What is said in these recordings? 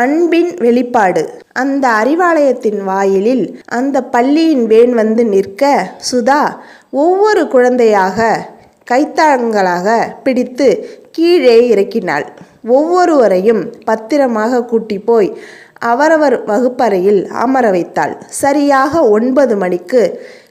அன்பின் வெளிப்பாடு. அந்த அறிவாலயத்தின் வாயிலில் அந்த பள்ளியின் வேன் வந்து நிற்க சுதா ஒவ்வொரு குழந்தையாக கைத்தாங்களாக பிடித்து கீழே இறக்கினாள். ஒவ்வொருவரையும் பத்திரமாக கூட்டி போய் அவரவர் வகுப்பறையில் அமர வைத்தாள். சரியாக ஒன்பது மணிக்கு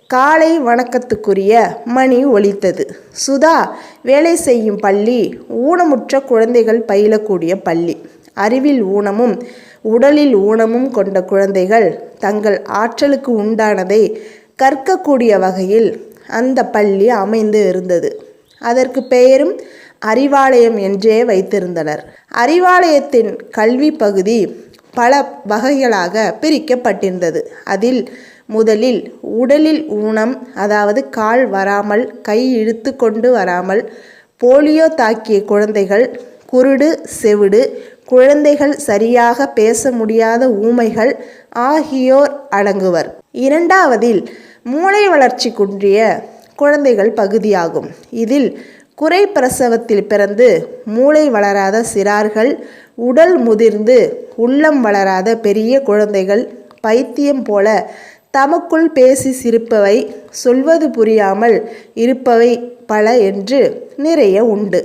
காலை வணக்கத்துக்குரிய மணி ஒலித்தது. சுதா வேலை செய்யும் பள்ளி ஊனமுற்ற குழந்தைகள் பயிலக்கூடிய பள்ளி. அறிவில் ஊனமும் உடலில் ஊனமும் கொண்ட குழந்தைகள் தங்கள் ஆற்றலுக்கு உண்டானதை கற்கக்கூடிய வகையில் அந்த பள்ளி அமைந்து இருந்தது. அதற்கு பெயரும் அறிவாலயம் என்றே வைத்திருந்தனர். அறிவாலயத்தின் கல்வி பகுதி பல வகைகளாக பிரிக்கப்பட்டிருந்தது. அதில் முதலில் உடலில் ஊனம் அதாவது கால் வராமல் கை இழுத்து கொண்டு வராமல் போலியோ தாக்கிய குழந்தைகள் குருடு செவிடு குழந்தைகள் சரியாக பேச முடியாத ஊமைகள் ஆகியோர் அடங்குவர். இரண்டாவதில் மூளை வளர்ச்சி குன்றிய குழந்தைகள் பகுதியாகும். இதில் குறை பிரசவத்தில் பிறந்து மூளை வளராத சிறார்கள் உடல் முதிர்ந்து உள்ளம் வளராத பெரிய குழந்தைகள் பைத்தியம் போல தமக்குள் பேசி சிரிப்பவை சொல்வது புரியாமல் இருப்பவை பல என்று நிறைய உண்டு.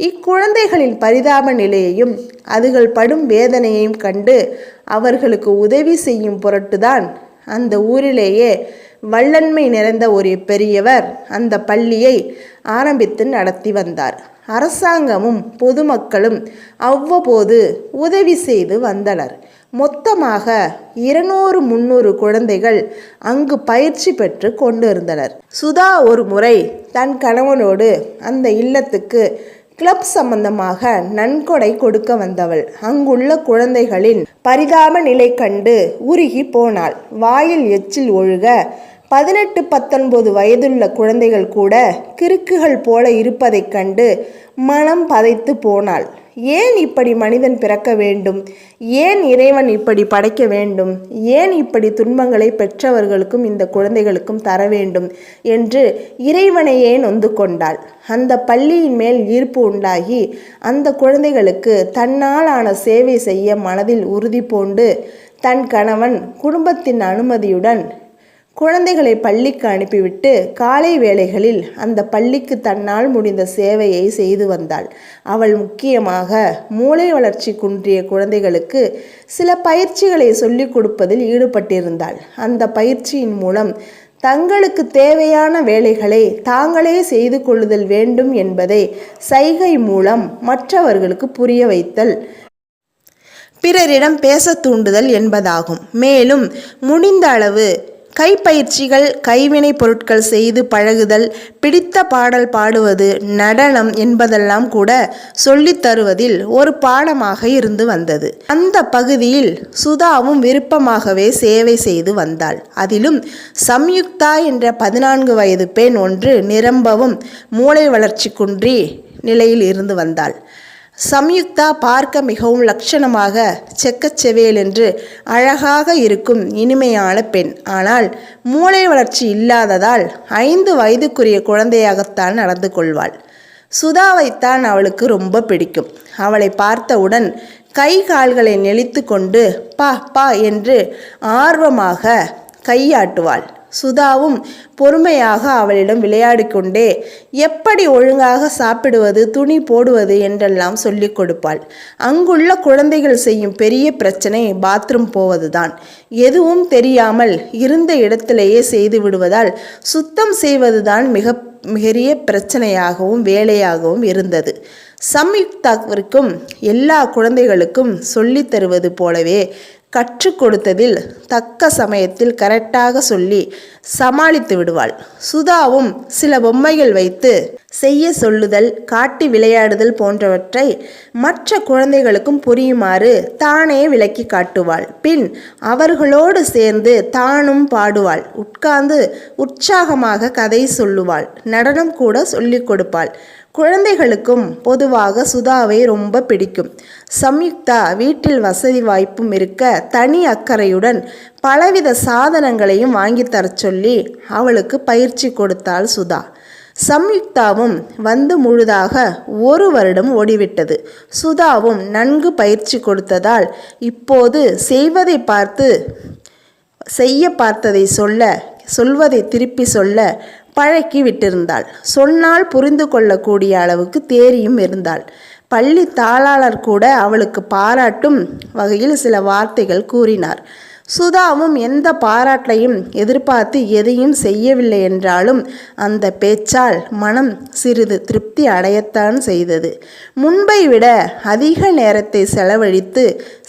இக்குழந்தைகளின் பரிதாப நிலையையும் அதுகள் படும் வேதனையையும் கண்டு அவர்களுக்கு உதவி செய்யும் பொருட்டுதான் அந்த ஊரிலேயே வல்லன்மை நிறைந்த ஒரு பெரியவர் அந்த பள்ளியை ஆரம்பித்து நடத்தி வந்தார். அரசாங்கமும் பொதுமக்களும் அவ்வப்போது உதவி செய்து வந்தனர். மொத்தமாக இருநூறு முந்நூறு குழந்தைகள் அங்கு பயிற்சி பெற்று கொண்டிருந்தனர். சுதா ஒரு முறை தன் கணவனோடு அந்த இல்லத்துக்கு கிளப் சம்பந்தமாக நன்கொடை கொடுக்க வந்தவள். அங்குள்ள குழந்தைகளின் பரிதாப நிலை கண்டு உருகி போனாள். வாயில் எச்சில் ஒழுக பதினெட்டு பத்தொன்பது வயதுள்ள குழந்தைகள் கூட கிறுக்குகள் போல இருப்பதைக் கண்டு மனம் பதைத்து போனாள். ஏன் இப்படி மனிதன் பிறக்க வேண்டும்? ஏன் இறைவன் இப்படி படைக்க வேண்டும்? ஏன் இப்படி துன்பங்களை பெற்றவர்களுக்கும் இந்த குழந்தைகளுக்கும் தர வேண்டும்? என்று இறைவனையே நொந்து கொண்டாள்? அந்த பள்ளியின் மேல் ஈர்ப்பு உண்டாகி அந்த குழந்தைகளுக்கு தன்னால் ஆன சேவை செய்ய மனதில் உறுதி பூண்டு தன் கணவன் குடும்பத்தின் அனுமதியுடன் குழந்தைகளை பள்ளிக்கு அனுப்பிவிட்டு காலை வேளைகளில் அந்த பள்ளிக்கு தன்னால் முடிந்த சேவையை செய்து வந்தாள். அவள் முக்கியமாக மூளை வளர்ச்சி குன்றிய குழந்தைகளுக்கு சில பயிற்சிகளை சொல்லிக் கொடுப்பதில் ஈடுபட்டிருந்தாள். அந்த பயிற்சியின் மூலம் தங்களுக்கு தேவையான வேலைகளை தாங்களே செய்து கொள்ளுதல் வேண்டும் என்பதை சைகை மூலம் மற்றவர்களுக்கு புரிய வைத்தல். பிறரிடம் பேச தூண்டுதல் என்பதாகும். மேலும் முடிந்த அளவு கைப்பயிற்சிகள் கைவினை பொருட்கள் செய்து பழகுதல் பிடித்த பாடல் பாடுவது நடனம் என்பதெல்லாம் கூட சொல்லித் தருவதில் ஒரு பாடமாக இருந்து வந்தது. அந்த பகுதியில் சுதாவும் விருப்பமாகவே சேவை செய்து வந்தாள். அதிலும் சம்யுக்தா என்ற பதினான்கு வயது பெண் ஒன்று நிரம்பவும் மூளை வளர்ச்சி குன்றி நிலையில் இருந்து வந்தாள். சம்யுக்தா பார்க்க மிகவும் லட்சணமாக செக்கச்செவேல் என்று அழகாக இருக்கும் இனிமையான பெண். ஆனால் மூளை வளர்ச்சி இல்லாததால் ஐந்து வயதுக்குரிய குழந்தையாகத்தான் நடந்து கொள்வாள். சுதாவைத்தான் அவளுக்கு ரொம்ப பிடிக்கும். அவளை பார்த்தவுடன் கை கால்களை நெளித்து கொண்டு பா பா என்று ஆர்வமாக கையாட்டுவாள். சுதாவும் பொறுமையாக அவளிடம் விளையாடிக்கொண்டே எப்படி ஒழுங்காக சாப்பிடுவது துணி போடுவது என்றெல்லாம் சொல்லிக் கொடுப்பாள். அங்குள்ள குழந்தைகள் செய்யும் பெரிய பிரச்சனை பாத்ரூம் போவதுதான். எதுவும் தெரியாமல் இருந்த இடத்திலேயே செய்து விடுவதால் சுத்தம் செய்வதுதான் மிக பெரிய பிரச்சனையாகவும் வேலையாகவும் இருந்தது. சம்யுக்தாவிற்கும் எல்லா குழந்தைகளுக்கும் சொல்லித் தருவது போலவே கற்றுக் கொடுத்ததில் தக்க சமயத்தில் கரெக்டாக சொல்லி சமாளித்து விடுவாள். சுதாவும் சில பொம்மைகள் வைத்து செய்ய சொல்லுதல் காட்டி விளையாடுதல் போன்றவற்றை மற்ற குழந்தைகளுக்கும் புரியுமாறு தானே விளக்கி காட்டுவாள். பின் அவர்களோடு சேர்ந்து தானும் பாடுவாள். உட்கார்ந்து உற்சாகமாக கதை சொல்லுவாள். நடனம் கூட சொல்லிக் கொடுப்பாள். குழந்தைகளுக்கும் பொதுவாக சுதாவை ரொம்ப பிடிக்கும். சம்யுக்தா வீட்டில் வசதி வாய்ப்பும் இருக்க தனி அக்கறையுடன் பலவித சாதனங்களையும் வாங்கித்தர தரச் சொல்லி அவளுக்கு பயிற்சி கொடுத்தாள் சுதா. சம்யுக்தாவும் வந்து முழுதாக ஒரு வருடம் ஓடிவிட்டது. சுதாவும் நன்கு பயிற்சி கொடுத்ததால் இப்போது செய்வதை பார்த்து செய்ய பார்த்ததை சொல்ல சொல்வதை திருப்பி சொல்ல பழக்கி விட்டிருந்தாள். சொன்னால் புரிந்து கொள்ளக்கூடிய அளவுக்கு தேறியும் இருந்தாள். பள்ளி தாளாளர் கூட அவளுக்கு பாராட்டும் வகையில் சில வார்த்தைகள் கூறினார். சுதாவும் எந்த பாராட்டையும் எதிர்பார்த்து எதையும் செய்யவில்லை என்றாலும் அந்த பேச்சால் மனம் சிறிது திருப்தி அடையத்தான் செய்தது. முன்பை விட அதிக நேரத்தை செலவழித்து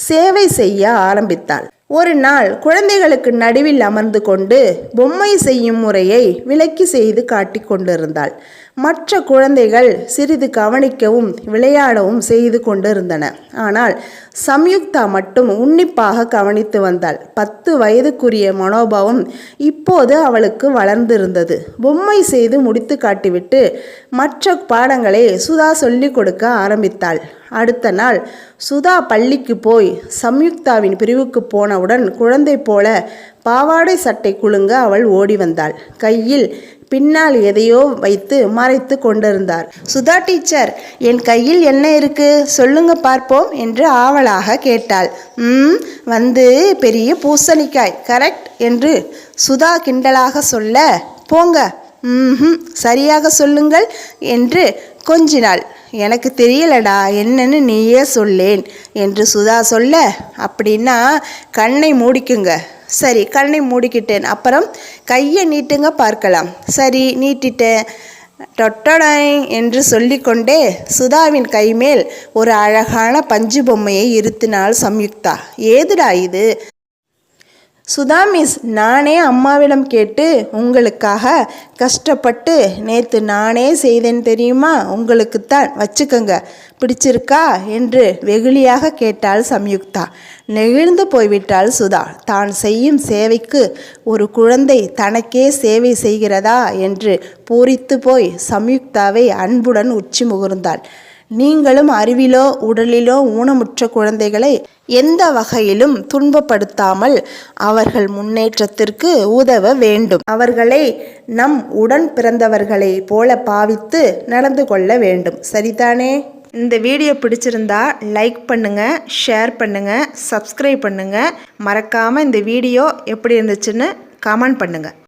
சேவை செய்ய ஆரம்பித்தாள். ஒரு நாள் குழந்தைகளுக்கு நடுவில் அமர்ந்து கொண்டு பொம்மை செய்யும் முறையை விலக்கி செய்து காட்டிக் கொண்டிருந்தாள். மற்ற குழந்தைகள் சிறிது கவனிக்கவும் விளையாடவும் செய்து கொண்டிருந்தன. ஆனால் சம்யுக்தா மட்டும் உன்னிப்பாக கவனித்து வந்தாள். பத்து வயதுக்குரிய மனோபாவம் இப்போது அவளுக்கு வளர்ந்திருந்தது. பொம்மை செய்து முடித்து காட்டிவிட்டு மற்ற பாடங்களை சுதா சொல்லிக் கொடுக்க ஆரம்பித்தாள். அடுத்த நாள் சுதா பள்ளிக்கு போய் சம்யுக்தாவின் பிரிவுக்கு போனவுடன் குழந்தை போல பாவாடை சட்டை குலுங்க அவள் ஓடி வந்தாள். கையில் பின்னால் எதையோ வைத்து மறைத்து கொண்டிருந்தார். சுதா டீச்சர் என் கையில் என்ன இருக்கு? சொல்லுங்க பார்ப்போம் என்று ஆவலாக கேட்டாள். ம் வந்து பெரிய பூசணிக்காய் கரெக்ட் என்று சுதா கிண்டலாக சொல்ல போங்க ம் சரியாக சொல்லுங்கள் என்று கொஞ்சினாள். எனக்கு தெரியலடா என்னன்னு நீயே சொல்லேன் என்று சுதா சொல்ல அப்படின்னா கண்ணை மூடிக்குங்க. சரி கண்ணை மூடிக்கிட்டேன். அப்புறம் கையை நீட்டுங்க பார்க்கலாம். சரி நீட்டிட்டேன். டொட்டடாய் என்று சொல்லிக்கொண்டே சுதாவின் கைமேல் ஒரு அழகான பஞ்சு பொம்மையை இருத்தினாள் சம்யுக்தா. ஏதுடா இது? சுதா மிஸ் நானே அம்மாவிடம் கேட்டு உங்களுக்காக கஷ்டப்பட்டு நேற்று நானே செய்தேன் தெரியுமா? உங்களுக்குத்தான் வச்சுக்கோங்க. பிடிச்சிருக்கா? என்று வெகுளியாக கேட்டாள் சம்யுக்தா. நெகிழ்ந்து போய்விட்டாள் சுதா. தான் செய்யும் சேவைக்கு ஒரு குழந்தை தனக்கே சேவை செய்கிறதா? என்று பூரித்து போய் சம்யுக்தாவை அன்புடன் உச்சி முகர்ந்தாள். நீங்களும் அறிவிலோ உடலிலோ ஊனமுற்ற குழந்தைகளை எந்த வகையிலும் துன்பப்படுத்தாமல் அவர்கள் முன்னேற்றத்திற்கு உதவ வேண்டும். அவர்களை நம் உடன் பிறந்தவர்களை போல பாவித்து நடந்து கொள்ள வேண்டும். சரிதானே? இந்த வீடியோ பிடிச்சிருந்தா லைக் பண்ணுங்கள் ஷேர் பண்ணுங்கள் சப்ஸ்கிரைப் பண்ணுங்கள் மறக்காமல் இந்த வீடியோ எப்படி இருந்துச்சுன்னு கமெண்ட் பண்ணுங்கள்